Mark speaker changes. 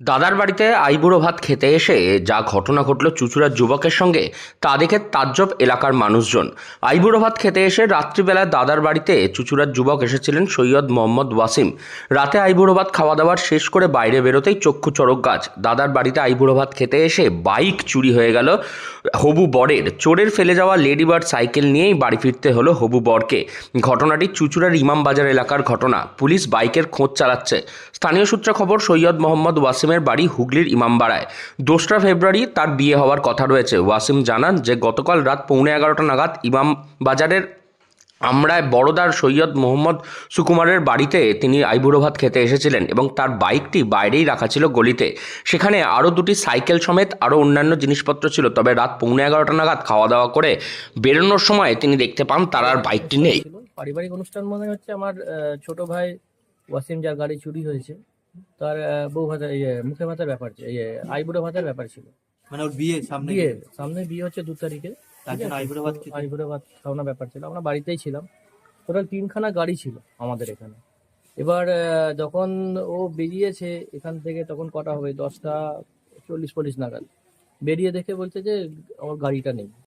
Speaker 1: দাদার বাড়িতে আইবুড়ো ভাত খেতে এসে যা ঘটনা ঘটল চুচুড়ার যুবকের সঙ্গে, তা দেখে তাজ্জব এলাকার মানুষজন। আইবুড়ো ভাত খেতে এসে রাত্রিবেলায় দাদার বাড়িতে চুচুড়ার যুবক এসেছিলেন সৈয়দ মোহাম্মদ ওয়াসিম। রাতে আইবুড়ো ভাত খাওয়া দাওয়ার শেষ করে বাইরে বেরোতেই চক্ষু চড়ক গাছ। দাদার বাড়িতে আইবুড়ো ভাত খেতে এসে বাইক চুরি হয়ে গেল হবু বরের। চোরের ফেলে যাওয়া লেডিবার্ড সাইকেল নিয়েই বাড়ি ফিরতে হলো হবু বরকে। ঘটনাটি চুচুড়ার ইমামবাজার এলাকার ঘটনা। পুলিশ বাইকের খোঁজ চালাচ্ছে। স্থানীয় সূত্রে খবর, সৈয়দ মোহাম্মদ ওয়াসিমের বাড়ি হুগলির ইমামবাড়ায়। দোসরা ফেব্রুয়ারি তার বিয়ে হওয়ার কথা রয়েছে। ওয়াসিম জানান যে, গতকাল রাত পৌনে এগারোটা নাগাদ ইমাম বাজারের আমরায় বড়দার সৈয়দ মোহাম্মদ সুকুমারের বাড়িতে তিনি আইবুড়ো ভাত খেতে এসেছিলেন এবং তার বাইকটি বাইরেই রাখা ছিল গলিতে। সেখানে আরও দুটি সাইকেল সমেত আরও অন্যান্য জিনিসপত্র ছিল। তবে রাত পৌনে এগারোটা নাগাদ খাওয়া দাওয়া করে বেরোনোর সময় তিনি দেখতে পান তার আর বাইকটি নেই।
Speaker 2: পারিবারিক অনুষ্ঠান মনে হচ্ছে আমার ছোট ভাই ওয়াসিম যার গাড়ি চুরি হয়েছে। তার বউ ভাতার ইয়ে মুখে ভাতার ব্যাপার ইয়ে আইবুড়ো ভাতার ব্যাপার ছিল।
Speaker 3: মানে ওর বিয়ে সামনে
Speaker 2: বিয়ে সামনে বিয়ে হচ্ছে দু তারিখে।
Speaker 3: তার আইবুড়ো ভাত
Speaker 2: আইবুড়ো ভাত খাওয়ানোর ব্যাপার ছিল। আমরা বাড়িতেই ছিলাম। টোটাল তিনখানা গাড়ি ছিল আমাদের এখানে। এবার যখন ও বেরিয়েছে এখান থেকে তখন কটা হবে? দশটা চল্লিশ পল্লিশ নাগাদ। বেরিয়ে দেখে বলছে যে আমার গাড়িটা নেই।